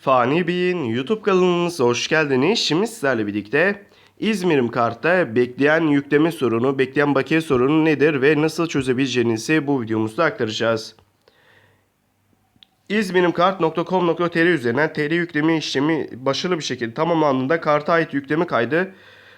Fani Bey'in YouTube kanalımıza hoş geldiniz. Şimdi sizlerle birlikte İzmir'im kartta bekleyen yükleme sorunu, bekleyen bakiye sorunu nedir ve nasıl çözebileceğinizi bu videomuzda aktaracağız. İzmirimkart.com.tr üzerinden TL yükleme işlemi başarılı bir şekilde tamamlandığında karta ait yükleme kaydı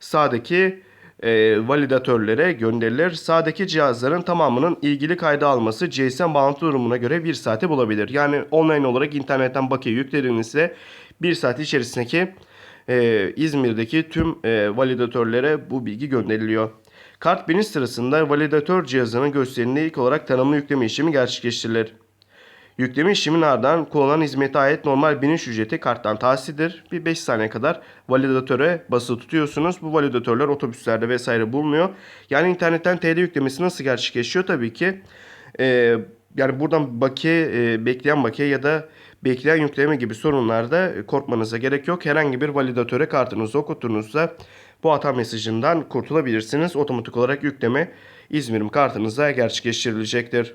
sağdaki e, validatörlere gönderilir. Sağdaki cihazların tamamının ilgili kaydı alması GSM bağlantı durumuna göre 1 saate bulabilir. Yani online olarak internetten bakiye yüklediğinizde 1 saat içerisindeki e, İzmir'deki tüm e, validatörlere bu bilgi gönderiliyor. Kart biniş sırasında validatör cihazının gösteriminde ilk olarak tanımlı yükleme işlemi gerçekleştirilir. Yükleme işleminin ardından kullanılan hizmete ait normal biniş ücreti karttan tahsildir. Bir 5 saniye kadar validatöre basılı tutuyorsunuz. Bu validatörler otobüslerde vesaire bulunuyor. Yani internetten TL yüklemesi nasıl gerçekleşiyor? Tabii ki e, yani buradan bakiye, e, bekleyen bakiye ya da bekleyen yükleme gibi sorunlarda korkmanıza gerek yok. Herhangi bir validatöre kartınızı okuttuğunuzda bu hata mesajından kurtulabilirsiniz. Otomatik olarak yükleme İzmir'im kartınıza gerçekleştirilecektir.